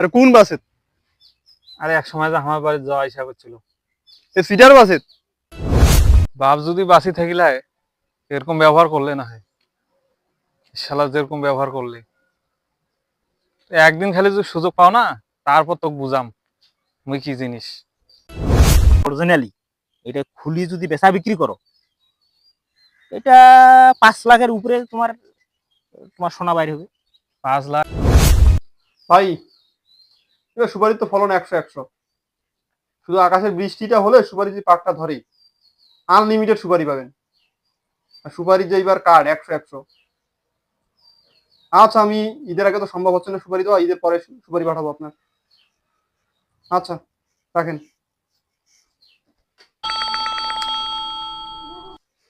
আরে কোন বাসে আরে এক সময় যে আমার বাড়ি যাওয়া ইচ্ছা করছিল। এ সিটার বাসে বাপ যদি বাসি থাকিলে এরকম ব্যবহার করলে না হয়। শালা যেরকম ব্যবহার করলে। একদিন খালি যদি সুযোগ পাও না তারপর তোকে বুঝাম। মুই কি জিনিস? অরিজিনালি এটা খুলি যদি বেচা বিক্রি করো এটা পাঁচ লাখের উপরে তোমার তোমার সোনা বাইরে হবে। পাঁচ লাখ। ভাই সুপারির তো ফলন একশো একশো। শুধু আকাশের বৃষ্টিটা হলে সুপারি যদি পাকটা ধরে আনলিমিটেড সুপারি পাবেন। আর সুপারির যে এবার কার্ড একশো একশো। আচ্ছা আমি ঈদের আগে তো সম্ভব হচ্ছে না সুপারি দেওয়া, ঈদের পরে সুপারি পাঠাবো আপনার। আচ্ছা রাখেন।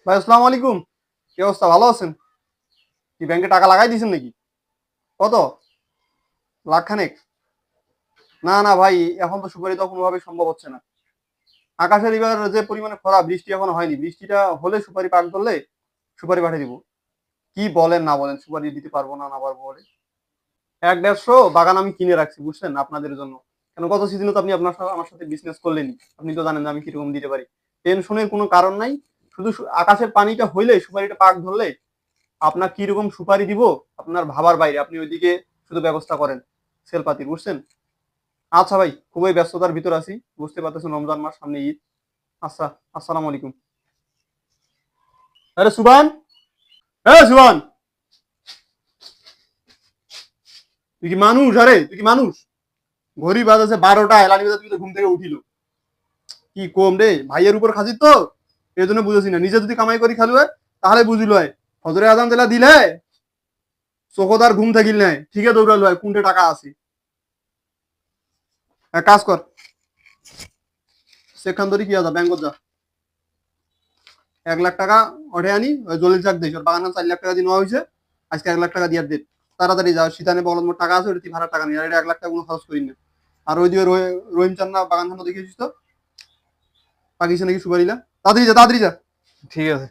ভাই, আসসালামু আলাইকুম। কি অবস্থা? ভালো আছেন? কি ব্যাংকে টাকা লাগাই দিয়েছেন নাকি? কত? লাখ খানেক না না ভাই, এখন তো সুপারি তো কোনোভাবে সম্ভব হচ্ছে না। আকাশের এবার যে পরিমাণে খরা, বৃষ্টি এখনও হয়নি। বৃষ্টিটা হলে সুপারি পাক ধরলে সুপারি পাঠিয়ে দিব। কি বলেন, না বলেন, সুপারি দিতে পারব না না পারব বলে। এক দেড়শো বাগান আমি কিনে রাখছি, বুঝছেন, আপনাদের জন্য। কেন, গত সিজনে তো আপনি আপনার সাথে আমার সাথে বিজনেস করলেনই। আপনি তো জানেন আমি কীরকম দিতে পারি। টেনশনের কোনো কারণ নাই। শুধু আকাশের পানিটা হইলে, সুপারিটা পাক ধরলে, আপনার কীরকম সুপারি দিব, আপনার ভাবার বাইরে। আপনি ওইদিকে শুধু ব্যবস্থা করেন সেলপাতির বুঝছেন? আচ্ছা ভাই, খুবই ব্যস্ততার ভিতর আছি। বুঝতে পারতেছেন রমজান মাস, সামনে ঈদ। আচ্ছা আসসালামু আলাইকুম। আরে সুবান! হ্যাঁ সুবান! তুই কি মানুষ? আরে, তুই কি মানুষ? ঘড়ি বাজাছে বারোটা, এলানি বাজে তুই তো ঘুম থেকে উঠিল। কি কম রে, ভাইয়ের উপর খাসির তো? এই জন্য বুঝেছি না। নিজে যদি কামাই করি খালু তাহলে বুঝিল হয়, ফজরে আজান তেলা দিলে চোখদার ঘুম থাকিল নাই। ঠিকই দৌড়ালো হয়, কোনটে টাকা আছে? কাজ কর। সেখান ধরে কি যা ব্যাংকত যা। এক লাখ টাকা ওঠে আনি ওই জলিল চাক দিস। ওর বাগান চার লাখ টাকা দিয়ে নেওয়া হয়েছে। আজকে এক লাখ টাকা দিয়ে দে তাড়াতাড়ি যাও শীতানে বলদ মোট টাকা আছে ওটা তুই ভাড়া টাকা নেই আর এটা এক লাখ টাকা কোনো খরচ করি না। আর ওই দিয়ে রহি- রহিম চান্না বাগান খানো দেখিয়েছিস তো? পাকিস্তান নাকি সুপারিলা তাড়াতাড়ি যা তাড়াতাড়ি যা। ঠিক আছে।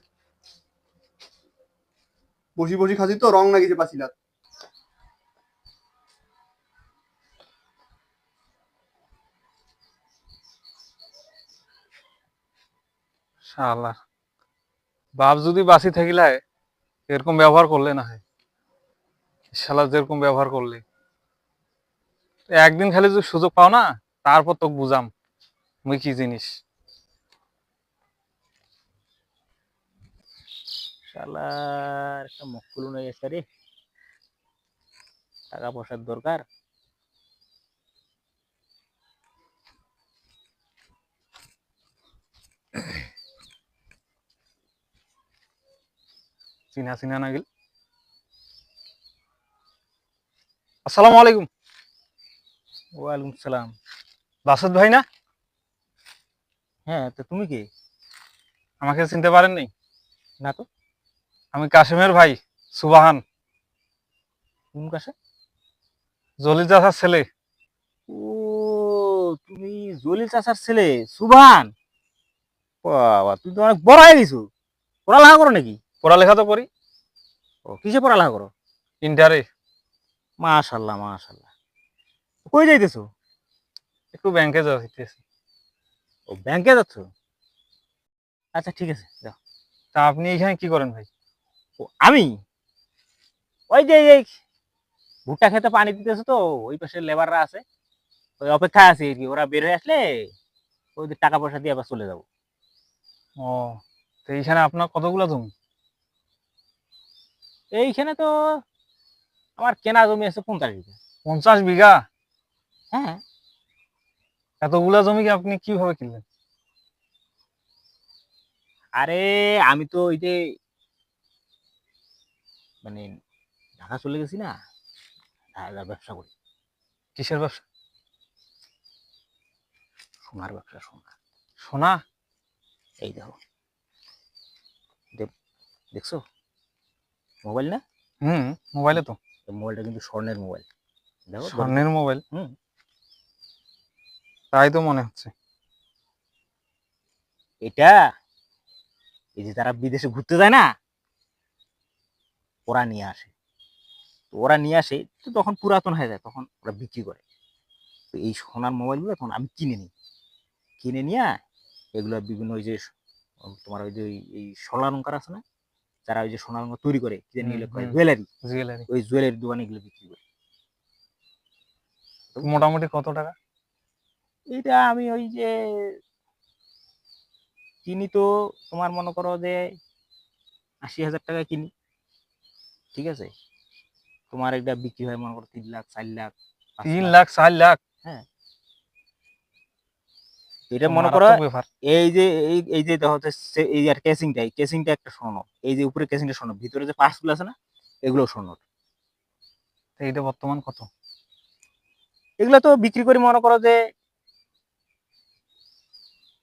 বসি বসি খাসি তো রং লাগিয়েছে পাছিলা শালা বাপ যদি বাসি থাকিলে এরকম ব্যবহার করলে না হয়। শালা যেরকম ব্যবহার করলে। একদিন খালি যদি সুযোগ পাও না, তারপর তোকে বুঝাম মুই কি জিনিস। একটা রে। টাকা পয়সার দরকার। চিনা চিনা না গেল আসসালামু আলাইকুম। ওয়ালাইকুম সালাম। বাসদ ভাই না? হ্যাঁ তো তুমি কে? আমাকে চিনতে পারেন নাই? না তো। আমি কাশিমের ভাই সুবাহান। কোন কাছে জলিল চাষার ছেলে। ও তুমি জলিল চাচার ছেলে সুভান বাবা তুই তো অনেক বড় হয়ে গেছো। পড়ালেখা করো নাকি? পড়ালেখা তো করি। ও কিসে পড়ালেখা করো? ইন্টারে মাশাল্লাহ মাশাল্লাহ। কই যাইতেছো? একটু ব্যাংকে যাইতেছি ও ব্যাংকে যাচ্ছ? আচ্ছা ঠিক আছে যাও। তা আপনি এখানে কি করেন ভাই? ও আমি? ওই যে এই ভুট্টা খেতে পানি দিতেছো তো ওই পাশে লেবাররা আছে। ওই অপেক্ষা আছে আর কি ওরা বের হয়ে আসলে ওদের টাকা পয়সা দিয়ে আবার চলে যাব। ও তো এইখানে আপনার কতগুলো জমি? এইখানে তো আমার কেনা জমি আছে পঞ্চাশ বিঘা। পঞ্চাশ বিঘা? হ্যাঁ। এতগুলা জমি আপনি কীভাবে কিনলেন? আরে আমি তো ওই যে মানে ঢাকা চলে গেছি না ব্যবসা করি। কিসের ব্যবসা? সোনার ব্যবসা সোনা। সোনা? এই দেখো। দেখছ? মোবাইল না? হুম মোবাইলে তো। মোবাইলটা কিন্তু স্বর্ণের মোবাইল। দেখো স্বর্ণের মোবাইল? হুম। তাই তো মনে হচ্ছে। এটা? এই যে যারা বিদেশে ঘুরতে যায় না ওরা নিয়ে আসে। তো ওরা নিয়ে আসে তো তখন পুরাতন হয়ে যায় তখন ওরা বিক্রি করে। তো এই সোনার মোবাইলগুলো এখন আমি কিনে নিই। কিনে নিয়ে এগুলো বিভিন্ন ওই যে তোমার ওই যে ওই- এই স্বর্ণালঙ্কার আছে না? যারা ওই যে সোনার সোনালঙ্কার তৈরি করে কি জানি হুম। জুয়েলারি। জুয়েলারি। ওই জুয়েলারি দোকানে এগুলো বিক্রি করে। মোটামুটি কত টাকা? এইটা আমি ওই যে কিনি তো তোমার মনে করো যে আশি হাজার টাকা কিনি। ঠিক আছে? তোমার একটা বিক্রি হয় মনে করো তিন লাখ চার লাখ তিন লাখ। চার লাখ? এটা মনে করো এই যে এই যে দেখো হচ্ছে এই আর কেসিংটা এই কেসিংটা একটা স্বর্ণ এই যে উপরে কেসিংটা স্বর্ণ ভিতরে যে পার্টসগুলো আছে না এগুলো স্বর্ণ এইটা বর্তমান কত? এগুলো তো বিক্রি করি মনে করো যে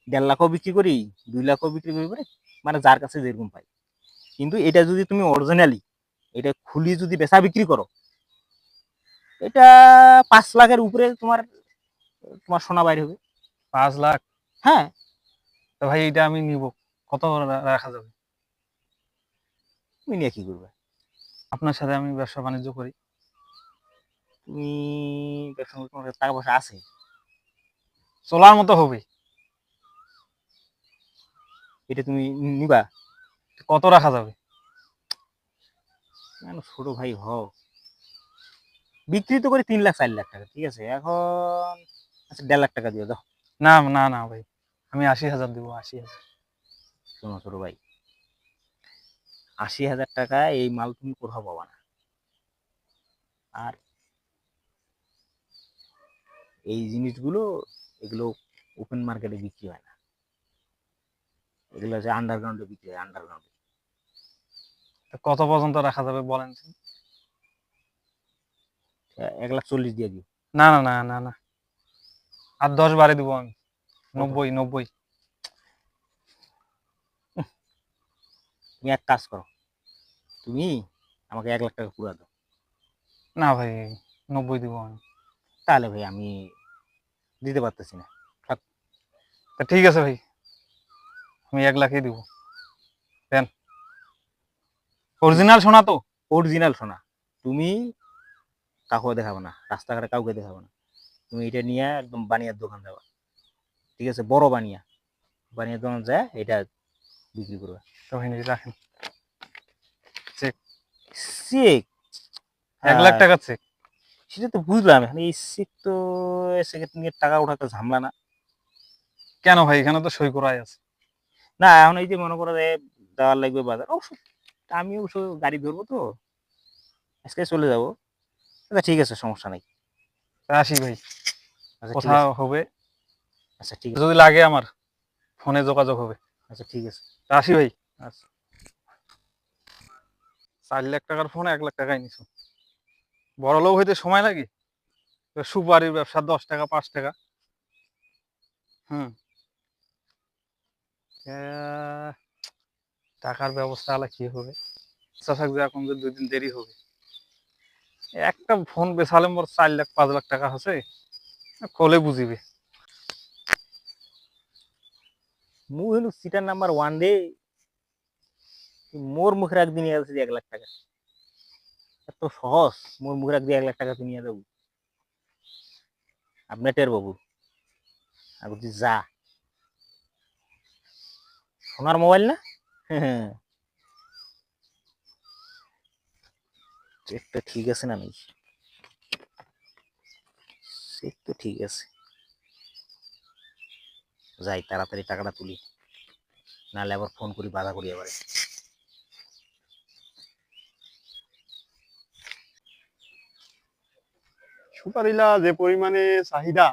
দেড় লাখও বিক্রি করি দুই লাখও বিক্রি করি করে মানে যার কাছে যেরকম পাই। কিন্তু এটা যদি তুমি অরিজিনালি এটা খুলি যদি বেচা বিক্রি করো এটা পাঁচ লাখের উপরে তোমার তোমার সোনা বাইর হবে। পাঁচ লাখ। হ্যাঁ। তো ভাই এটা আমি নিব। কত রাখা যাবে? তুমি নিয়ে কি করবে? আপনার সাথে আমি ব্যবসা বাণিজ্য করি। তুমি ব্যবসা তোমার টাকা পয়সা আছে? চলার মতো হবে। এটা তুমি নিবা? কত রাখা যাবে? ছোট ভাই হও? বিক্রি তো করি তিন লাখ চার লাখ টাকা ঠিক আছে? এখন আচ্ছা দেড় লাখ টাকা দিয়ে দাও। না না না ভাই। আমি আশি হাজার দিব আশি হাজার। শোনো ছোট ভাই আশি হাজার টাকা এই মাল তুমি কোথাও পাবা না। আর এই জিনিসগুলো এগুলো ওপেন মার্কেটে বিক্রি হয় না। এগুলো হচ্ছে আন্ডারগ্রাউন্ডে বিক্রি হয় আন্ডারগ্রাউন্ডে কত পর্যন্ত রাখা যাবে বলেন এক লাখ চল্লিশ দিয়ে দিও। না না না না না। আর দশ বারে দিব আমি। নব্বই নব্বই। তুমি এক কাজ করো। তুমি আমাকে এক লাখ টাকা পুরা দাও। না ভাই নব্বই দিব আমি। তাহলে ভাই আমি দিতে পারতেছি না। তা ঠিক আছে ভাই। আমি এক লাখই দিব। দেন। অরিজিনাল শোনা তো? অরিজিনাল সোনা। তুমি কাউকে দেখাবো না। রাস্তাঘাটে কাউকে দেখাবো না। তুমি এটা নিয়ে একদম বানিয়ার দোকান যাবা। ঠিক আছে? বড় বানিয়া। বানিয়ার দোকান যায় এটা বিক্রি করবে। তো ভাই রাখেন। চেক। এক লাখ টাকা চেক। সেটা তো বুঝলাম। এই চেক তো সেকেন্ড নিয়ে টাকা ওঠাতে ঝামলা না। কেন ভাই? এখানে তো সই করাই আছে। না এখন এই যে মনে করো যে দেওয়ার লাগবে বাজার অবশ্য আমি অবশ্য গাড়ি ধরবো তো। আজকে চলে যাব। আচ্ছা ঠিক আছে সমস্যা নাই। আসি ভাই। আচ্ছা আছে। হবে। আচ্ছা ঠিক আছে। যদি লাগে আমার ফোনে যোগাযোগ হবে। আচ্ছা ঠিক আছে। আসি ভাই। আচ্ছা। চার লাখ টাকার ফোন এক লাখ টাকায় নিছো। বড় লোক হইতে সময় লাগে? সুপারির ব্যবসা দশ টাকা পাঁচ টাকা। হুম। টাকার ব্যবস্থা আলা কি হবে? আচ্ছা থাকবে এখন যে দুই দিন দেরি হবে। একটা ফোন বেচালে মোর চার লাখ পাঁচ লাখ টাকা আছে। কলে বুঝিবে। মু হলো সিটার নাম্বার ওয়ান রে। মোর মুখের একদিন গেছে এক লাখ টাকা। এত সহজ, মোর মুখের একদিন এক লাখ টাকা নিয়ে যাব আপনার টের বাবু আর যা। সোনার মোবাইল না? চেকটা ঠিক আছে না নেই তো ঠিক আছে। যাই, তাড়াতাড়ি টাকাটা তুলি। নাহলে আবার ফোন করি, বাধা করি এবারে সুপারিলা, যে পরিমাণে চাহিদা,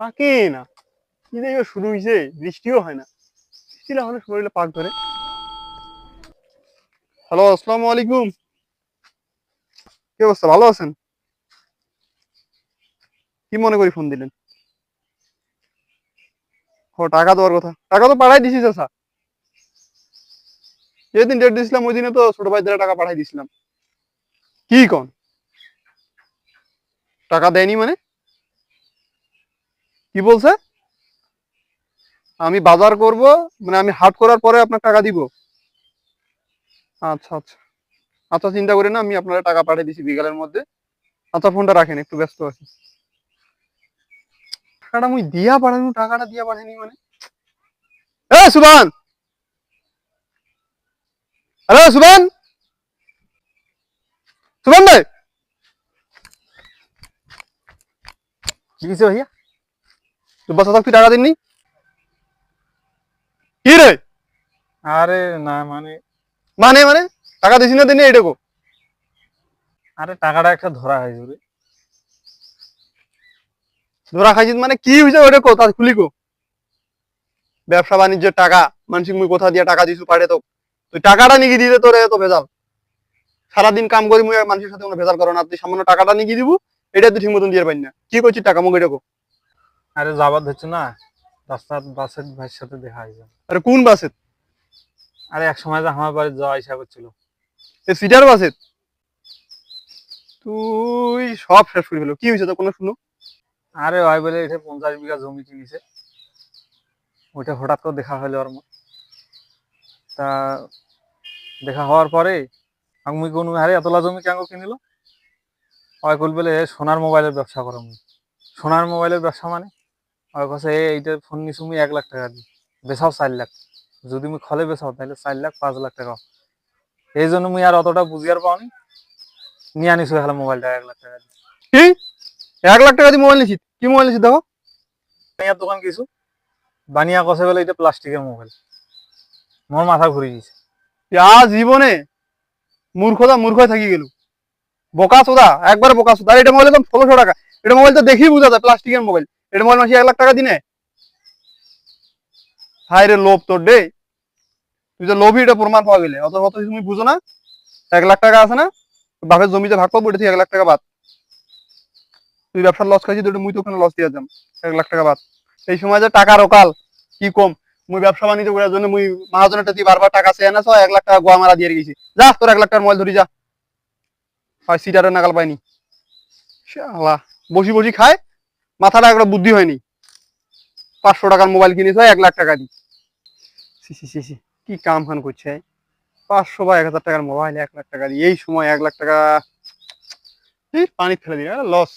পাকে না। কি এবার শুরু হয়েছে বৃষ্টিও হয় না। বৃষ্টি না হলে সুপারিলা পাক ধরে। হ্যালো আসসালামু আলাইকুম। কি অবস্থা, ভালো আছেন? কি মনে করি ফোন দিলেন? ও টাকা দেওয়ার কথা। টাকা তো পাঠাই দিছি চাচা। যেদিন ডেট দিছিলাম, ওই দিনে তো ছোট ভাইদের টাকা পাঠাই দিছিলাম। কি কন? টাকা দেয়নি মানে? কি বলছে? আমি বাজার করব মানে আমি হাট করার পরে আপনার টাকা দিব। আচ্ছা আচ্ছা। আচ্ছা চিন্তা করেন না, আমি আপনার টাকা পাঠিয়ে দিছি বিকালের মধ্যে। আচ্ছা ফোনটা রাখেন, একটু ব্যস্ত আছি। টাকাটা মুই দিয়া পাঠানো টাকাটা দিয়া পাঠানি মানে। এ সুবান! হ্যালো সুবান! সুবান ভাই! কি কিছু ভাইয়া? তো বাসা তুই টাকা দিননি? কি রে? আরে না মানে। মানে মানে? টাকা দিছি না দিনি এইটাকো? আরে টাকাটা একটা ধরা হয়েছে রে। ধরা খাইছিস মানে কি হয়েছে ওটা কো তার খুলি কো ব্যবসা বাণিজ্যের টাকা মানসিক মুই কোথা দিয়ে টাকা দিছু পারে তো। তুই টাকাটা নিকি দিতে তোরে তো ভেজাল। সারাদিন কাম করি মুই মানুষের সাথে কোনো ভেজাল করো না। তুই সামান্য টাকাটা নিকি দিব এটা তুই ঠিক মতন দিয়ে পারি না। কি করছিস টাকা মুখ এটা আরে যাবার ধরছো না রাস্তার বাসের ভাইয়ের সাথে দেখা হয়েছে আরে কোন বাসে আরে এক সময় যে আমার বাড়ি যাওয়া ইচ্ছা করছিল। এ সিটার বাসে তুই সব শেষ করে ফেলো। কি হয়েছে তো কোনো শুনো? আরে ওই বলে এটা পঞ্চাশ বিঘা জমি কিনেছে। ওইটা হঠাৎ করে দেখা হলো মো- তা দেখা হওয়ার পরে আমি কোন হারে এতলা জমি কেন কিনিল? ওই কল বলে সোনার মোবাইলের ব্যবসা করো আমি সোনার মোবাইলের ব্যবসা মানে? ওই কাছে এইটা ফোন নিছি আমি এক লাখ টাকা দিই বেচাও চার লাখ। যদি আমি খলে বেচাও, তাহলে চার লাখ, পাঁচ লাখ টাকা। এই জন্য মুই আর অতটা বুঝিয়ার পাওনি। নিয়ে হলে মোবাইলটা, এক লাখ টাকা দিয়ে। এক লাখ টাকা দিয়ে মোবাইল নিছিস? কি মোবাইল নিছিস দেখো? বানিয়ার দোকান কিছু বানিয়া কষে বলে এটা প্লাস্টিকের মোবাইল মোর মাথা ঘুরে গেছে। ইয়া জীবনে মূর্খতা মূর্খ থাকি গেল। বোকা সোদা একবার বোকা সোদা এটা মোবাইল তো ষোলোশো টাকা। এটা মোবাইল তো দেখি বুঝা যায় প্লাস্টিকের মোবাইল এটা মোবাইল মাসে এক লাখ টাকা দিনে। হাই রে লোভ তোর ডে তুই যে লোভই এটা প্রমাণ পাওয়া গেলে। অত অত তুমি বুঝো না এক লাখ টাকা আছে না বাপের জমিতে ভাগ পাবো এটা এক লাখ টাকা বাদ। তুই ব্যবসার লস খাইছিস তো মুই তো ওখানে লস দিয়ে যাম, এক লাখ টাকা বাদ। এই সময় যে টাকার অকাল, কি কম? মুই ব্যবসা বাণিজ্য করার জন্য মুই মহাজনের তুই বারবার টাকা চেয়ে না এক লাখ টাকা গোয়া মারা দিয়ে গেছি। যা, তোর এক লাখ টাকার মোবাইল ধরি, যা। হয় সিটারের নাগাল পাইনি। শালা, বসি বসি খায়, মাথাটা একটা বুদ্ধি হয়নি। পাঁচশো টাকার মোবাইল কিনেছে এক লাখ টাকা দি। কি কাম খান করছে পাঁচশো বা এক হাজার টাকার মোবাইল এক লাখ টাকা দিয়ে এই সময় এক লাখ টাকা পানি ফেলে দিয়ে লস